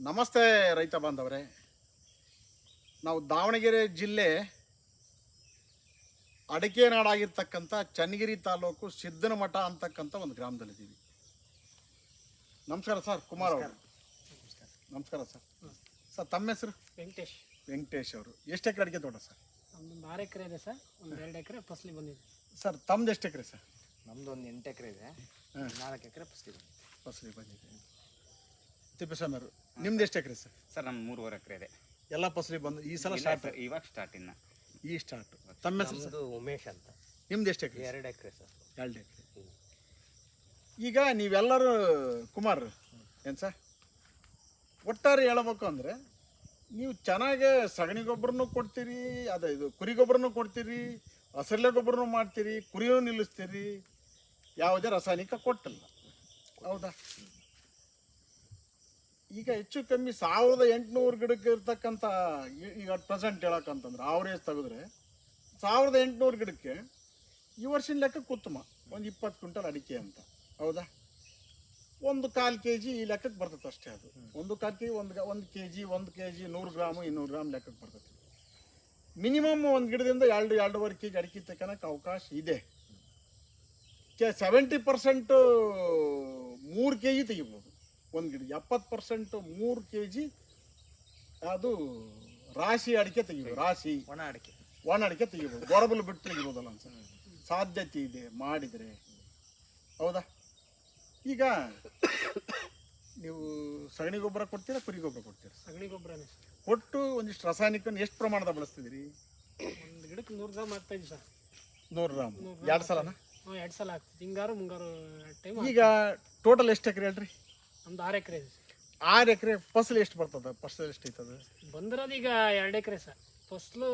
ನಮಸ್ತೆ ರೈತ ಬಾಂಧವರೇ. ನಾವು ದಾವಣಗೆರೆ ಜಿಲ್ಲೆ ಅಡಿಕೆ ನಾಡಾಗಿರ್ತಕ್ಕಂಥ ಚನ್ನಗಿರಿ ತಾಲೂಕು ಸಿದ್ದನಮಠ ಅಂತಕ್ಕಂಥ ಒಂದು ಗ್ರಾಮದಲ್ಲಿದ್ದೀವಿ. ನಮಸ್ಕಾರ ಸರ್ ಕುಮಾರ್ ಅವರು. ನಮಸ್ಕಾರ ಸರ್. ಸರ್ ತಮ್ಮ ಹೆಸರು? ವೆಂಕಟೇಶ್. ವೆಂಕಟೇಶ್ ಅವರು. ಎಷ್ಟು ಎಕರೆ ಅಡಿಕೆ ತೋಟ ಸರ್? ಒಂದು ಆರು ಎಕರೆ ಇದೆ ಸರ್. ಒಂದು ಎರಡು ಎಕರೆ ಫಸಲಿ ಬಂದಿದೆ. ಸರ್ ತಮ್ದು ಎಷ್ಟು ಎಕರೆ ಸರ್? ನಮ್ದು ಒಂದು ಎಂಟು ಎಕರೆ ಇದೆ. ಹಾಂ. ನಾಲ್ಕು ಎಕರೆ ಫಸ್ಟ್ ಫಸಲಿ ಬಂದಿದೆ. ತಿಪ್ಪೇಸ್ವಾಮಿ ಅವರು ನಿಮ್ದು ಎಷ್ಟು ಎಕರೆ ಸರ್? ಸರ್ ನಮ್ಮ ಮೂರುವರೆ ಎಕರೆ ಇದೆ. ಎಲ್ಲ ಫಸಲಿ ಬಂದು ಈ ಸಲ ಇಲ್ಲ ಸ್ಟಾರ್ಟ್ ಸರ್, ಇವಾಗ ಸ್ಟಾರ್ಟ್ ಇನ್ನ. ಈ ಸ್ಟಾರ್ಟ್ ತಮ್ಮ ಹೆಸರು ಸರ್? ಉಮೇಶ್ ಅಂತ. ನಿಮ್ದು ಎಷ್ಟು ಎಕರೆ ಎರಡು ಎಕರೆ ಸರ್. ಎರಡು ಎಕರೆ. ಈಗ ನೀವೆಲ್ಲರೂ ಕುಮಾರ್ ಏನು ಸರ್? ಒಟ್ಟಾರೆ ಹೇಳ್ಬೇಕು ಅಂದರೆ ನೀವು ಚೆನ್ನಾಗೆ ಸಗಣಿ ಗೊಬ್ಬರನೂ ಕೊಡ್ತೀರಿ ಅದೇ ಇದು ಕುರಿ ಗೊಬ್ಬರನೂ ಕೊಡ್ತೀರಿ ಹಸಿರಲೆ ಗೊಬ್ಬರನೂ ಮಾಡ್ತೀರಿ ಕುರಿಯೂ ನಿಲ್ಲಿಸ್ತೀರಿ ಯಾವುದೇ ರಾಸಾಯನಿಕ ಕೊಟ್ಟಿಲ್ಲ. ಹೌದಾ? ಈಗ ಹೆಚ್ಚು ಕಮ್ಮಿ ಸಾವಿರದ ಎಂಟುನೂರು ಗಿಡಕ್ಕೆ ಇರ್ತಕ್ಕಂಥ ಈಗ ಪ್ರೆಸೆಂಟ್ ಹೇಳಕ್ಕಂತಂದ್ರೆ ಆವರೇಜ್ ತೆಗೆದ್ರೆ ಸಾವಿರದ ಎಂಟುನೂರು ಗಿಡಕ್ಕೆ ಈ ವರ್ಷದ ಲೆಕ್ಕಕ್ಕೆ ಉತ್ತಮ ಒಂದು ಇಪ್ಪತ್ತು ಕ್ವಿಂಟಲ್ ಅಡಿಕೆ ಅಂತ. ಹೌದಾ? ಒಂದು ಕಾಲು ಕೆ ಜಿ ಈ ಲೆಕ್ಕಕ್ಕೆ ಬರ್ತದೆ ಅಷ್ಟೇ ಅದು. ಒಂದು ಕಾಲು ಕೆ ಜಿ ಒಂದು ಒಂದು ಕೆ ಜಿ ಒಂದು ಕೆ ಜಿ ನೂರು ಗ್ರಾಮು ಇನ್ನೂರು ಗ್ರಾಮ್ ಲೆಕ್ಕಕ್ಕೆ ಬರ್ತದೆ ಮಿನಿಮಮ್ ಒಂದು ಗಿಡದಿಂದ ಎರಡು ಎರಡೂವರೆ ಕೆ ಜಿ ಅಡಿಕೆ ತಗೊಳಕ್ಕೆ ಅವಕಾಶ ಇದೆ. ಕೆ ಸೆವೆಂಟಿ ಪರ್ಸೆಂಟು ಮೂರು ಕೆ ಜಿ ತೆಗಿಬೋದು. ಒಂದು ಗಿಡ ಎಪ್ಪತ್ತು ಪರ್ಸೆಂಟ್ ಮೂರು ಕೆ ಜಿ ಅದು ರಾಶಿ ಅಡಿಕೆ ತೆಗಿಬೋದು ರಾಶಿ. ಒಣ ಅಡಿಕೆ. ಒಣ ಅಡಿಕೆ ತೆಗಿಬೋದು. ಗೊರಬಲು ಬಿಟ್ಟು ತೆಗಿಬೋದಲ್ಲ ಅನ್ಸ ಸಾಧ್ಯತೆ ಇದೆ ಮಾಡಿದರೆ. ಹೌದಾ? ಈಗ ನೀವು ಸಗಣಿ ಗೊಬ್ಬರ ಕೊಡ್ತೀರಾ ಕುರಿ ಗೊಬ್ಬರ ಕೊಡ್ತೀರಾ? ಸಗಣಿ ಗೊಬ್ಬರ ಸರ್. ಕೊಟ್ಟು ಒಂದಿಷ್ಟು ರಾಸಾಯನಿಕನ ಎಷ್ಟು ಪ್ರಮಾಣದ ಬಳಸ್ತಿದ್ದೀರಿ? ಒಂದು ಗಿಡಕ್ಕೆ ನೂರು ಗ್ರಾಮ್ ಆಗ್ತಾ ಇದೆ ಸರ್. ನೂರು ಗ್ರಾಮ್ ಎರಡು ಸಲನ? ಹ್ಞೂ ಎರಡು ಸಲ ಹಾಕ್ತೀವಿ ಹಿಂಗಾರು ಮುಂಗಾರು ಟೈಮ್ ಈಗ ಟೋಟಲ್ ಎಷ್ಟು ಎಕರೆ ಹೇಳ್ರಿ? ನಮ್ದು ಆರು ಎಕರೆ ಇದೆ ಸರ್. ಆರು ಎಕರೆ ಫಸಲು ಎಷ್ಟು ಬರ್ತದೆ? ಫಸಲು ಎಷ್ಟು ಐತದ? ಬಂದಿರೋದು ಈಗ ಎರಡು ಎಕರೆ ಸರ್. ಫಸಲು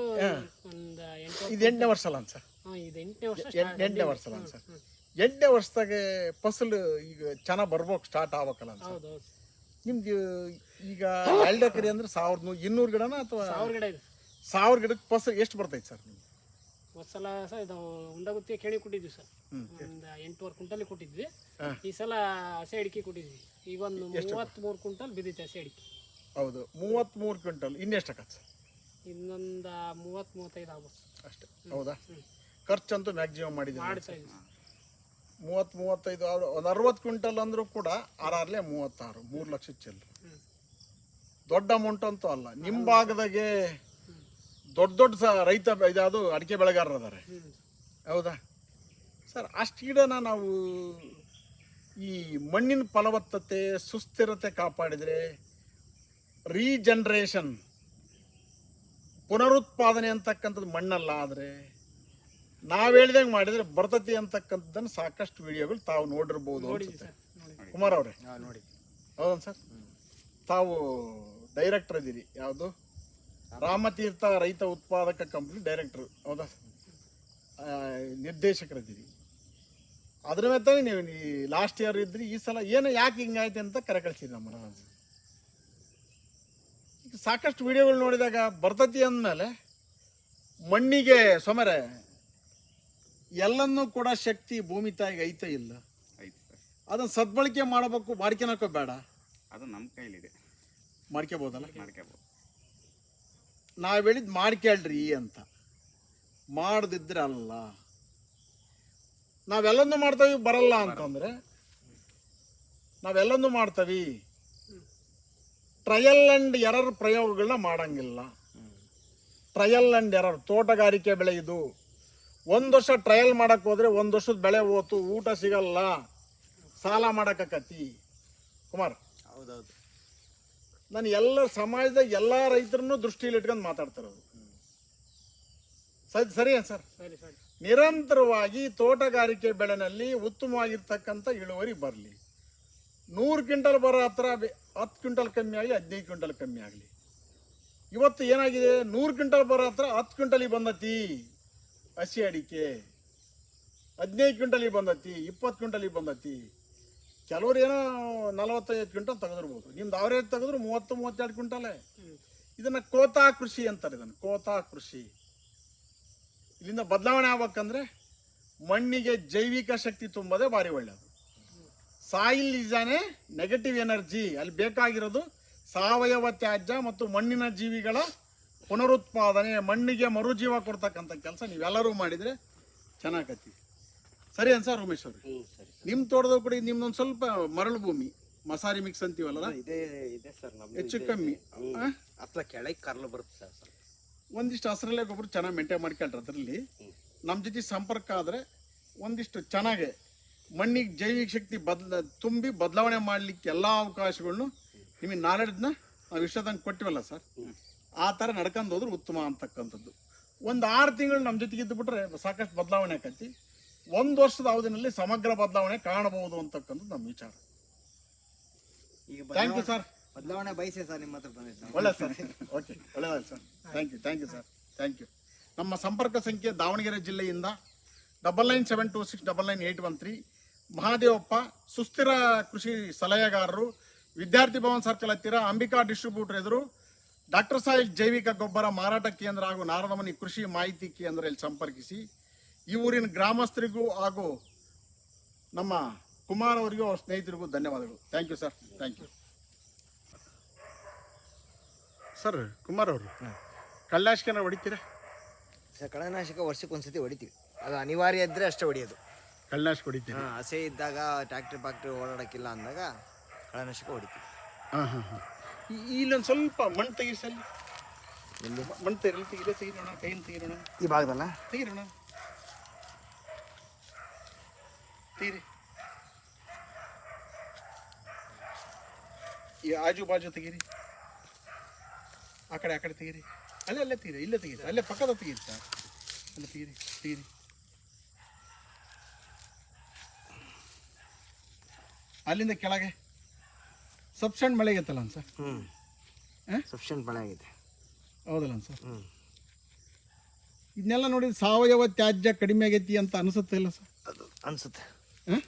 ಒಂದು ಎಂಟು ಇದು ಎಂಟನೇ ವರ್ಷ ಅಲ್ಲ ಸರ್? ಹಾಂ ಇದು ಎಂಟನೇ ವರ್ಷ ಎಂಟ್- ಎಂಟನೇ ವರ್ಷ ಅಲ್ಲ ಸರ್. ಎಂಟನೇ ವರ್ಷದಾಗೆ ಫಸಲು ಈಗ ಚೆನ್ನಾಗಿ ಬರ್ಬೇಕು ಸ್ಟಾರ್ಟ್ ಆಗ್ಬೇಕಲ್ಲ ಸರ್. ಹೌದು ಹೌದು ನಿಮ್ದು ಈಗ ಎರಡು ಎಕರೆ ಅಂದ್ರೆ ಸಾವಿರದ ನೂ ಇನ್ನೂರು ಗಿಡನ ಅಥವಾ ಸಾವಿರ ಗಿಡ ಇದೆ. ಸಾವಿರ ಗಿಡಕ್ಕೆ ಫಸಲು ಎಷ್ಟು ಬರ್ತೈತೆ ಸರ್ ನಿಮ್ಗೆ ಒಂದು ಸಲ ಸರ್ ಇದು ಉಂಡಗುತ್ತಿಗೆ ಕೇಳಿ ಕೊಟ್ಟಿದ್ವಿ ಸರ್. ಒಂದು ಎಂಟೂವರೆ ಕುಂಟಲ್ ಕೊಟ್ಟಿದ್ವಿ. ಈ ಸಲ ಹಸೆ ಅಡಿಕೆ ಕೊಟ್ಟಿದ್ವಿ. ಈಗ ಒಂದು ಮೂವತ್ತ್ಮೂರು ಕುಂಟಲ್ ಬಿದ್ದೈತೆ ಹಸೆ ಅಡಿಕೆ. ಹೌದು ಮೂವತ್ತ್ಮೂರು ಕ್ವಿಂಟಲ್ ಇನ್ನೆಷ್ಟು ಆಗತ್ತೆ ಸರ್? ಇನ್ನೊಂದು ಮೂವತ್ತು ಮೂವತ್ತೈದು ಆಗ್ಬೋದು ಅಷ್ಟೇ ಹೌದಾ. ಖರ್ಚಂತೂ ಮ್ಯಾಕ್ಸಿಮಮ್ ಮಾಡಿದ್ವಿ ಮಾಡ್ತಾ ಮೂವತ್ತು ಮೂವತ್ತೈದು ಒಂದು ಅರವತ್ತು ಕ್ವಿಂಟಲ್ ಅಂದರೂ ಕೂಡ ಆರಾರ್ಲೆ ಮೂವತ್ತಾರು ಮೂರು ಲಕ್ಷ ಚಿಲ್ಲರೆ ಹ್ಮ್. ದೊಡ್ಡ ಅಮೌಂಟ್ ಅಂತೂ ಅಲ್ಲ ನಿಮ್ಮ ಭಾಗದಾಗೆ ದೊಡ್ಡ ದೊಡ್ಡ ಸ ರೈತ ಇದಾದ ಅಡಿಕೆ ಬೆಳೆಗಾರರು ಅದಾರೆ ಹೌದಾ? ಸರ್ ಅಷ್ಟು ಗಿಡನ ನಾವು ಈ ಮಣ್ಣಿನ ಫಲವತ್ತತೆ ಸುಸ್ಥಿರತೆ ಕಾಪಾಡಿದರೆ ರೀಜನ್ರೇಷನ್ ಪುನರುತ್ಪಾದನೆ ಅಂತಕ್ಕಂಥದ್ದು ಮಣ್ಣಲ್ಲ ಆದರೆ ನಾವು ಹೇಳ್ದಂಗೆ ಮಾಡಿದರೆ ಬರ್ತತಿ ಅಂತಕ್ಕಂಥದ್ದನ್ನು ಸಾಕಷ್ಟು ವಿಡಿಯೋಗಳು ತಾವು ನೋಡಿರ್ಬೋದು ಅನ್ಸುತ್ತೆ. ಸರ್ ಕುಮಾರ್ ಅವರೇ. ನೋಡಿ. ಹೌದಾ ಸರ್? ತಾವು ಡೈರೆಕ್ಟರ್ ಇದ್ದೀರಿ ಯಾವುದು? ರಾಮತೀರ್ಥ ರೈತ ಉತ್ಪಾದಕ ಕಂಪ್ನಿ ಡೈರೆಕ್ಟ್ರು ಹೌದಾ? ನಿರ್ದೇಶಕರಿದ್ದೀರಿ. ಅದ್ರ ಮೇಲೆ ನೀವು ಈ ಲಾಸ್ಟ್ ಇಯರ್ ಇದ್ರಿ ಈ ಸಲ ಏನು ಯಾಕೆ ಹಿಂಗಾಯ್ತು ಅಂತ ಕರೆ ಕಳಿಸಿದ್ರಿ ನಮ್ಮ ಈಗ ಸಾಕಷ್ಟು ವಿಡಿಯೋಗಳು ನೋಡಿದಾಗ ಬರ್ತತಿ ಅಂದಮೇಲೆ ಮಣ್ಣಿಗೆ ಸೊಮರೆ ಎಲ್ಲನ್ನೂ ಕೂಡ ಶಕ್ತಿ ಭೂಮಿ ತಾಯಿಗೆ ಐತೆ ಇಲ್ಲ? ಅದನ್ನು ಸದ್ಬಳಕೆ ಮಾಡಬೇಕು ಮಾಡ್ಕೊಳಕ್ಕೂ ಬೇಡ? ಅದು ನಮ್ಮ ಕೈಲಿದೆ. ಮಾಡ್ಕೋಬೋದಲ್ಲ ಮಾಡ್ಕೋಬೋದು ನಾವು ಹೇಳಿದ್ದು ಮಾಡ್ಕೇಳ್ರಿ ಅಂತ. ಮಾಡದಿದ್ರೆ ಅಲ್ಲ ನಾವೆಲ್ಲೂ ಮಾಡ್ತೀವಿ, ಬರಲ್ಲ ಅಂತಂದ್ರೆ? ನಾವೆಲ್ಲೂ ಮಾಡ್ತೀವಿ. ಟ್ರಯಲ್ ಅಂಡ್ ಎರರ್ ಪ್ರಯೋಗಗಳನ್ನ ಮಾಡಂಗಿಲ್ಲ. ಟ್ರಯಲ್ ಅಂಡ್ ಎರರ್, ತೋಟಗಾರಿಕೆ ಬೆಳೆ ಇದು. ಒಂದು ವರ್ಷ ಟ್ರಯಲ್ ಮಾಡಕ್ ಹೋದ್ರೆ ಒಂದು ವರ್ಷದ ಬೆಳೆ ಹೋತು ಊಟ ಸಿಗಲ್ಲ. ಸಾಲ ಮಾಡೋಕ್ಕತಿ ಕುಮಾರ್, ಹೌದೌದು. ನಾನು ಎಲ್ಲ ಸಮಾಜದ ಎಲ್ಲ ರೈತರನ್ನು ದೃಷ್ಟಿಯಲ್ಲಿ ಇಟ್ಕೊಂಡು ಮಾತಾಡ್ತಿರೋದು ಸರಿ ಸರಿ ಸರ್? ಸರಿ ಸರಿ. ನಿರಂತರವಾಗಿ ತೋಟಗಾರಿಕೆ ಬೆಳೆನಲ್ಲಿ ಉತ್ತಮವಾಗಿರ್ತಕ್ಕಂಥ ಇಳುವರಿ ಬರಲಿ. ನೂರು ಕ್ವಿಂಟಲ್ ಬರೋ ಹತ್ರ ಹತ್ತು ಕ್ವಿಂಟಲ್ ಕಮ್ಮಿ ಆಗಲಿ ಹದಿನೈದು ಕ್ವಿಂಟಲ್ ಕಮ್ಮಿ ಆಗಲಿ. ಇವತ್ತು ಏನಾಗಿದೆ? ನೂರು ಕ್ವಿಂಟಲ್ ಬರೋ ಹತ್ರ ಹತ್ತು ಕ್ವಿಂಟಲಿಗೆ ಬಂದತಿ ಹಸಿ ಅಡಿಕೆ. ಹದಿನೈದು ಕ್ವಿಂಟಲಿಗೆ ಬಂದತಿ ಇಪ್ಪತ್ತು ಕ್ವಿಂಟಲಿಗೆ ಬಂದತಿ. ಕೆಲವ್ರು ಏನೋ ನಲವತ್ತೈದು ಕ್ವಿಂಟಲ್ ತೆಗೆದಿರ್ಬೋದು. ನಿಮ್ದು ಅವರೇ ತೆಗೆದ್ರು ಮೂವತ್ತು ಮೂವತ್ತೆರಡು ಕ್ವಿಂಟಲೇ ಇದನ್ನು ಕೋತಾ ಕೃಷಿ ಅಂತಾರೆ ಇದನ್ನು ಕೋತಾ ಕೃಷಿ. ಇಲ್ಲಿಂದ ಬದಲಾವಣೆ ಆಗ್ಬೇಕಂದ್ರೆ ಮಣ್ಣಿಗೆ ಜೈವಿಕ ಶಕ್ತಿ ತುಂಬೋದೇ ಭಾರಿ ಒಳ್ಳೆಯದು ಸಾಯಿಲ್ ಈಸ್ ಆನೆ ನೆಗೆಟಿವ್ ಎನರ್ಜಿ ಅಲ್ಲಿ ಬೇಕಾಗಿರೋದು ಸಾವಯವ ತ್ಯಾಜ್ಯ ಮತ್ತು ಮಣ್ಣಿನ ಜೀವಿಗಳ ಪುನರುತ್ಪಾದನೆ ಮಣ್ಣಿಗೆ ಮರುಜೀವ ಕೊಡ್ತಕ್ಕಂಥ ಕೆಲಸ ನೀವೆಲ್ಲರೂ ಮಾಡಿದರೆ ಚೆನ್ನಾಗತ್ತಿ ಸರಿ ಅನ್ಸ ರಮೇಶ್ ಅವ್ರಿ ಹ್ಞೂ ಸರಿ ನಿಮ್ಮ ತೋಟದ ಕೂಡ ನಿಮ್ದೊಂದು ಸ್ವಲ್ಪ ಮರಳು ಭೂಮಿ ಮಸಾರಿ ಮಿಕ್ಸ್ ಅಂತೀವಲ್ಲ ಇದೇ ಇದೆ ಸರ್ ನಮ್ದು ಹೆಚ್ಚು ಇದೆ. ಕಮ್ಮಿ ಹ್ಮ್. ಆ? ಅಥವಾ ಕೆಳಗೆ ಕರ್ಲು ಬರುತ್ತೆ ಸರ್ ಸ್ವಲ್ಪ. ಒಂದಿಷ್ಟು ಹಸಿರಲ್ಲೇ ಗೊಬ್ಬರ ಚೆನ್ನಾಗಿ ಮೇಂಟೈನ್ ಮಾಡ್ಕೊಂಡ್ರೆ ಅದರಲ್ಲಿ ನಮ್ಮ ಜೊತೆ ಸಂಪರ್ಕ ಆದರೆ ಒಂದಿಷ್ಟು ಚೆನ್ನಾಗೆ ಮಣ್ಣಿಗೆ ಜೈವಿಕ ಶಕ್ತಿ ಬದ್ಲ ತುಂಬಿ ಬದಲಾವಣೆ ಮಾಡಲಿಕ್ಕೆ ಎಲ್ಲ ಅವಕಾಶಗಳನ್ನು ನಿಮಗೆ ನಾಲೆಡ್ಜ್ನ ನಾವು ಇಷ್ಟದಂಗೆ ಕೊಟ್ಟಿವಲ್ಲ ಸರ್ ಆ ಥರ ನಡ್ಕೊಂಡು ಹೋದ್ರೆ ಉತ್ತಮ ಅಂತಕ್ಕಂಥದ್ದು ಒಂದು ಆರು ತಿಂಗಳು ನಮ್ಮ ಜೊತೆಗೆ ಇದ್ದುಬಿಟ್ರೆ ಸಾಕಷ್ಟು ಬದಲಾವಣೆ ಆಕತಿ ಒಂದು ವರ್ಷದ ಅವಧಿನಲ್ಲಿ ಸಮಗ್ರ ಬದಲಾವಣೆ ಕಾಣಬಹುದು ಅಂತಕ್ಕಂಥದ್ದು ನಮ್ಮ ವಿಚಾರ. ಈಗ ಥ್ಯಾಂಕ್ ಯು ಸರ್ ಬದಲಾವಣೆ ಬಯಸಿ ಸರ್ ನಿಮ್ಮ ಹತ್ರ ಬಂದಿದ್ದು. ಒಳ್ಳೆ sir. Okay sir. Thank you thank you sir thank you ನಮ್ಮ ಸಂಪರ್ಕ ಸಂಖ್ಯೆ ದಾವಣಗೆರೆ ಜಿಲ್ಲೆಯಿಂದ double nine seven two six double nine eight one three Mahadevappa ಸುಸ್ಥಿರ ಕೃಷಿ ಸಲಹೆಗಾರರು ವಿದ್ಯಾರ್ಥಿ ಭವನ್ ಸರ್ಕಲ್ ಹತ್ತಿರ ಅಂಬಿಕಾ ಡಿಸ್ಟ್ರಿಬ್ಯೂಟರ್ ಎದುರು ಡಾಕ್ಟರ್ ಸಾಹೇಬ್ ಜೈವಿಕ ಗೊಬ್ಬರ ಮಾರಾಟ ಕೇಂದ್ರ ಹಾಗೂ ನಾರದಮನಿ ಕೃಷಿ ಮಾಹಿತಿ ಕೇಂದ್ರ ಇಲ್ಲಿ ಸಂಪರ್ಕಿಸಿ ಈ ಊರಿನ ಗ್ರಾಮಸ್ಥರಿಗೂ ಹಾಗೂ ನಮ್ಮ ಕುಮಾರ್ ಅವರಿಗೂ ಅವ್ರ ಸ್ನೇಹಿತರಿಗೂ ಧನ್ಯವಾದಗಳು. Thank you sir thank you sir Kumar ಅವರು ಕಳ್ಳಾಶ್ಕನ ಹೊಡಿತೀರಾ? ಸರ್ ಕಳನಾಶಕ ವರ್ಷಕ್ಕೊಂದ್ಸತಿ ಹೊಡಿತೀವಿ. ಅದು ಅನಿವಾರ್ಯ ಇದ್ದರೆ ಅಷ್ಟೇ ಹೊಡಿಯೋದು. ಕಳ್ಳನಾಶಕ ಹೊಡಿತೀವಿ ಹಾಂ ಹಸೆ ಇದ್ದಾಗ ಟ್ಯಾಕ್ಟ್ರಿ ಫ್ಯಾಕ್ಟ್ರಿ ಓಡಾಡೋಕ್ಕಿಲ್ಲ ಅಂದಾಗ ಕಳನಾಶಕ ಹೊಡಿತೀವಿ. ಹಾಂ ಹಾಂ ಹಾಂ. ಇಲ್ಲೊಂದು ಸ್ವಲ್ಪ ಮಣ್ಣು ತೆಗಿಸಲ್ಲಿ ಮಣ್ಣು ತೆಗಿರಲಿ ತೆಗಿರೇ ತೆಗಿರೋಣ ಕೈಯಿಂದ ತೆಗಿರೋಣ ಈ ಭಾಗದಲ್ಲ? ತೆಗಿರೋಣ ತೆಗಿರಿ ಈ ಆಜು ಬಾಜು ತೆಗೀರಿ ಆ ಕಡೆ ಆ ಕಡೆ ತೆಗೀರಿ ಅಲ್ಲೇ ಅಲ್ಲೇ ತೀರಿ ಇಲ್ಲೇ ತೆಗೀರಿ ಅಲ್ಲೇ ಪಕ್ಕದ ತೆಗೀರಿ ಸರ್ ಅಲ್ಲೇ ತೆಗೀರಿ ತೆಗೀರಿ ಅಲ್ಲಿಂದ ಕೆಳಗೆ. ಸಬ್ಸೆಂಟ್ ಮಳೆ ಆಗೈತಲ್ಲ ಸರ್ ಹ್ಞೂ ಸಬ್ಸೆಂಟ್ ಮಳೆ ಆಗೈತೆ ಹೌದಲ್ಲ ಸರ್ ಹ್ಞೂ ಇದನ್ನೆಲ್ಲ ನೋಡಿ ಸಾವಯವ ತ್ಯಾಜ್ಯ ಕಡಿಮೆ ಆಗೈತಿ ಅಂತ ಅನಿಸುತ್ತೆ ಇಲ್ಲ ಸರ್ ಅದು ಅನಿಸುತ್ತೆ. 嗯。